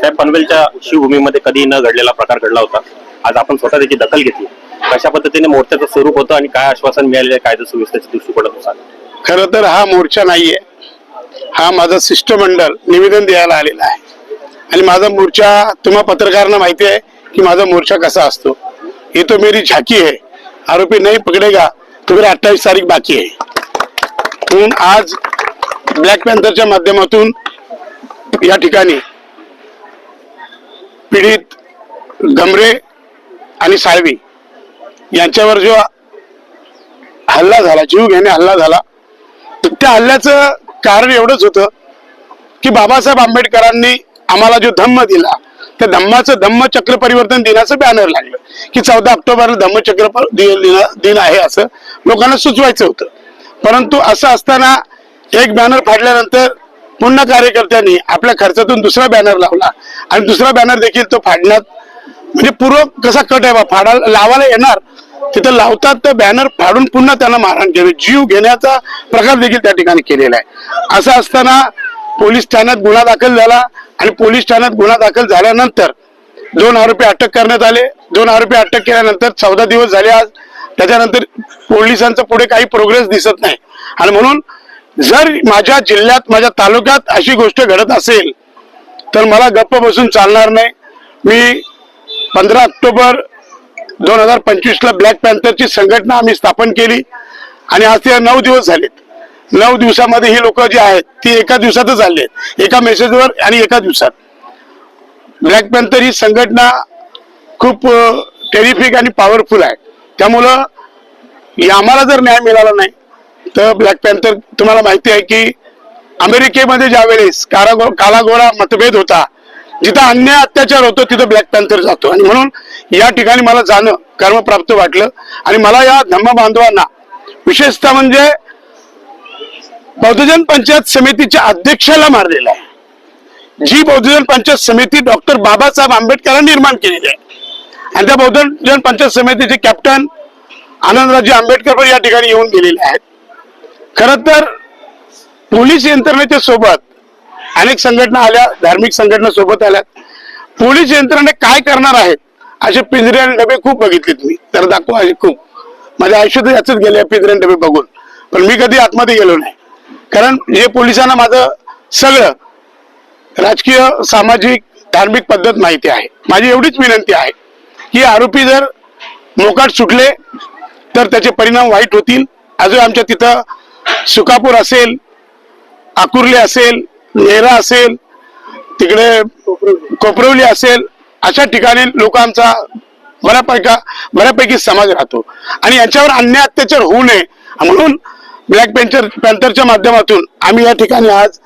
साहेब पनवेलच्या शिवभूमीमध्ये कधी न घडलेला प्रकार घडला होता. आज आपण स्वतः त्याची दखल घेतली. कशा पद्धतीने मोर्चाचं स्वरूप होतं आणि काय आश्वासन मिळालेलं आहे कायदा सुव्यवस्थेच्या दृष्टिकोनातून खर तर हा मोर्चा नाहीये. हा माझा शिष्टमंडळ निवेदन द्यायला आलेला आहे. आणि माझा मोर्चा तुम्हा पत्रकारांना माहिती आहे की माझा मोर्चा कसा असतो. ही तो मेरी झाकी आहे. आरोपी नाही पकडेगा तो मेरी अठ्ठावीस तारीख बाकी आहे. म्हणून आज ब्लॅक पॅन्थरच्या माध्यमातून या ठिकाणी पीडित गमरे आणि साळवी यांच्यावर जो हल्ला झाला जीव घेणे हल्ला झाला तर त्या हल्ल्याचं कारण एवढंच होतं की बाबासाहेब आंबेडकरांनी आम्हाला जो धम्म दिला त्या धम्माचं धम्मचक्र परिवर्तन दिनाचं बॅनर लागलं की चौदा ऑक्टोबरला धम्मचक्र दि- दिन आहे असं लोकांना सुचवायचं होतं. परंतु असं असताना एक बॅनर फाडल्यानंतर पुन्हा कार्यकर्त्यांनी आपल्या खर्चातून दुसरा बॅनर लावला. आणि दुसरा बॅनर देखील तो फाडण्यात म्हणजे पूर्व कसा कट आहे बा फाडायला लावायला येणार तिथं लावतात तर बॅनर फाडून पुन्हा त्यांना मारहाण केली. जीव घेण्याचा प्रकार देखील त्या ठिकाणी केलेला आहे. असं असताना पोलीस ठाण्यात गुन्हा दाखल झाला आणि पोलीस ठाण्यात गुन्हा दाखल झाल्यानंतर दोन आरोपी अटक करण्यात आले. दोन आरोपी अटक केल्यानंतर चौदा दिवस झाले आज. त्याच्यानंतर पोलिसांचा पुढे काही प्रोग्रेस दिसत नाही. आणि म्हणून जर माझ्या जिल्ह्यात माझ्या तालुक्यात अशी गोष्ट घडत असेल तर मला गप्प बसून चालणार नाही. मी पंधरा ऑक्टोबर दोन हजार पंचवीसला ब्लॅक पॅन्थरची संघटना आम्ही स्थापन केली आणि आज ते नऊ दिवस झालेत. नऊ दिवसामध्ये ही लोक जी आहेत ती एका दिवसातच आली एका मेसेजवर आणि एका दिवसात. ब्लॅक पॅन्थर ही संघटना खूप टेरिफिक आणि पॉवरफुल आहे. त्यामुळं आम्हाला जर न्याय मिळाला नाही तर ब्लॅक पॅन्थर तुम्हाला माहिती आहे की अमेरिकेमध्ये ज्यावेळेस कारागो कालागोळा मतभेद होता जिथं अन्याय अत्याचार होतो तिथं ब्लॅक पॅन्थर जातो. आणि म्हणून या ठिकाणी मला जाणं कर्मप्राप्त वाटलं. आणि मला या धम्म बांधवांना विशेषतः म्हणजे बौद्धजन पंचायत समितीच्या अध्यक्षाला मारलेला आहे. जी बौद्धजन पंचायत समिती डॉक्टर बाबासाहेब आंबेडकरांनी निर्माण केलेली आहे. आणि त्या बौद्धजन पंचायत समितीचे कॅप्टन आनंदराजे आंबेडकर पण या ठिकाणी येऊन गेलेले आहेत. खर तर पोलीस यंत्रणेच्या सोबत अनेक संघटना आल्या धार्मिक संघटना सोबत आल्या. पोलीस यंत्रणे काय करणार आहेत असे पिंजरे आणि डबे खूप बघितलेत मी तर दाखव असे खूप. माझ्या आयुष्यात याच गेले पिंजरे डबे बघून. पण मी कधी आतमध्ये गेलो नाही. कारण हे पोलिसांना माझं सगळं राजकीय सामाजिक धार्मिक पद्धत माहिती आहे. माझी एवढीच विनंती आहे की आरोपी जर मोकाट सुटले तर त्याचे परिणाम वाईट होतील. अजून आमच्या तिथं सुकापूर असेल आकुर्ली असेल नेरा असेल तिकडे कोपरवली असेल अशा ठिकाणी लोक आमचा बऱ्यापैका बऱ्यापैकी समाज राहतो. आणि याच्यावर अन्याय अत्याचार होऊ नये. म्हणून ब्लॅक पॅन्थर पॅन्थरच्या माध्यमातून आम्ही या ठिकाणी आज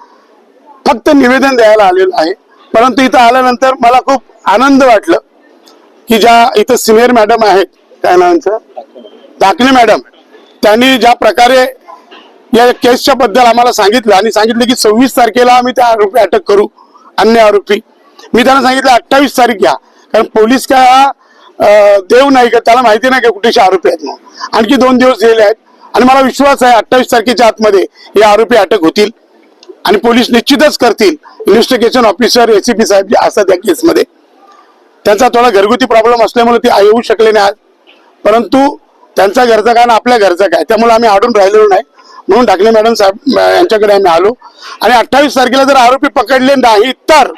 फक्त निवेदन द्यायला आलेलं आहे. परंतु इथं आल्यानंतर मला खूप आनंद वाटलं की ज्या इथं सिनियर मॅडम आहेत काय नावांचं दाखले मॅडम त्यांनी ज्या प्रकारे या केसच्या बद्दल आम्हाला सांगितलं आणि सांगितलं की सव्वीस तारखेला आम्ही त्या आरोपी अटक करू अन्य आरोपी. मी त्यांना सांगितलं अठ्ठावीस तारीख घ्या. कारण पोलीस काय देव नाही का त्याला माहिती नाही का कुठेचे आरोपी आहेत म्हणून. आणखी दोन दिवस गेले आहेत. आणि मला विश्वास आहे अठ्ठावीस तारखेच्या आतमध्ये हे आरोपी अटक होतील. आणि पोलीस निश्चितच करतील. इन्व्हेस्टिगेशन ऑफिसर एसीपी साहेब जे असतात या केसमध्ये त्यांचा थोडा घरगुती प्रॉब्लेम असल्यामुळे ते येऊ शकले नाही आज. परंतु त्यांचा घरचा काय आणि आपल्या घरचा काय त्यामुळे आम्ही अडून राहिलेलो नाही. म्हणून ढाकणे मॅडम साहेब यांच्याकडे आम्ही आलो. आणि अठ्ठावीस तारखेला जर आरोपी पकडले नाही तर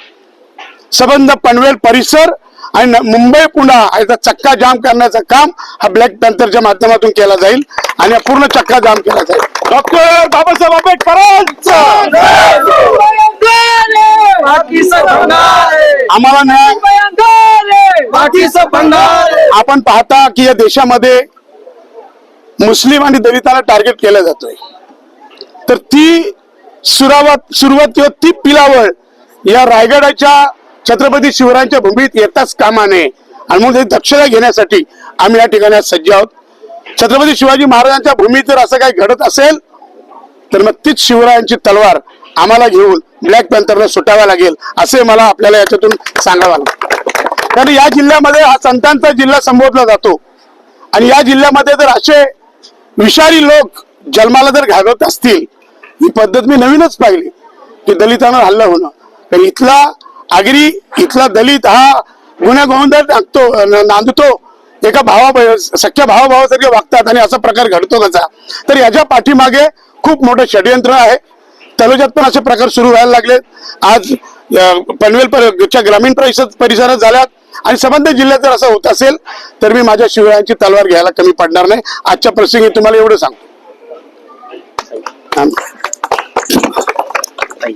संबंध पनवेल परिसर आणि मुंबई पुन्हा याचा चक्का जाम करण्याचं काम हा ब्लॅक पॅन्थरच्या माध्यमातून केला जाईल आणि पूर्ण चक्का जाम केला जाईल. डॉक्टर बाबासाहेब आंबेडकर! आम्हाला नाही आपण पाहता की या देशामध्ये मुस्लिम आणि दलितांना टार्गेट केलं जातोय. तर ती सुरावत सुरुवात किंवा ती पिलावळ या रायगडाच्या छत्रपती शिवरायांच्या भूमीत येताच कामा नये आणि म्हणून त्याची दक्षता घेण्यासाठी आम्ही या ठिकाणी सज्ज आहोत. छत्रपती शिवाजी महाराजांच्या भूमीत जर असं काही घडत असेल तर मग तीच शिवरायांची तलवार आम्हाला घेऊन ब्लॅक पॅन्थरला सुटाव्या लागेल असे मला आपल्याला याच्यातून सांगावं लागेल. कारण या जिल्ह्यामध्ये हा संतांचा जिल्हा संबोधला जातो. आणि या जिल्ह्यामध्ये जर असे विषारी लोक जन्माला जर घालवत असतील ही पद्धत मी नवीनच पाहिली की दलितांवर हल्ला होणं. तर इथला आगरी इथला दलित हा गुन्ह्या गोविंदात नांदतो नांदतो एका भावा सख्या भावाभावासारखे वागतात आणि असा प्रकार घडतो कसा तर याच्या पाठीमागे खूप मोठं षडयंत्र आहे. तलोजात पण असे प्रकार सुरू व्हायला लागले आज अं, पनवेल ग्रामीण परिषद परिसरात झाल्यात. आणि संबंधित जिल्ह्यात जर असं होत असेल तर मी माझ्या शिवरायांची तलवार घ्यायला कमी पडणार नाही. आजच्या प्रसंगी तुम्हाला एवढं सांगतो. たんです。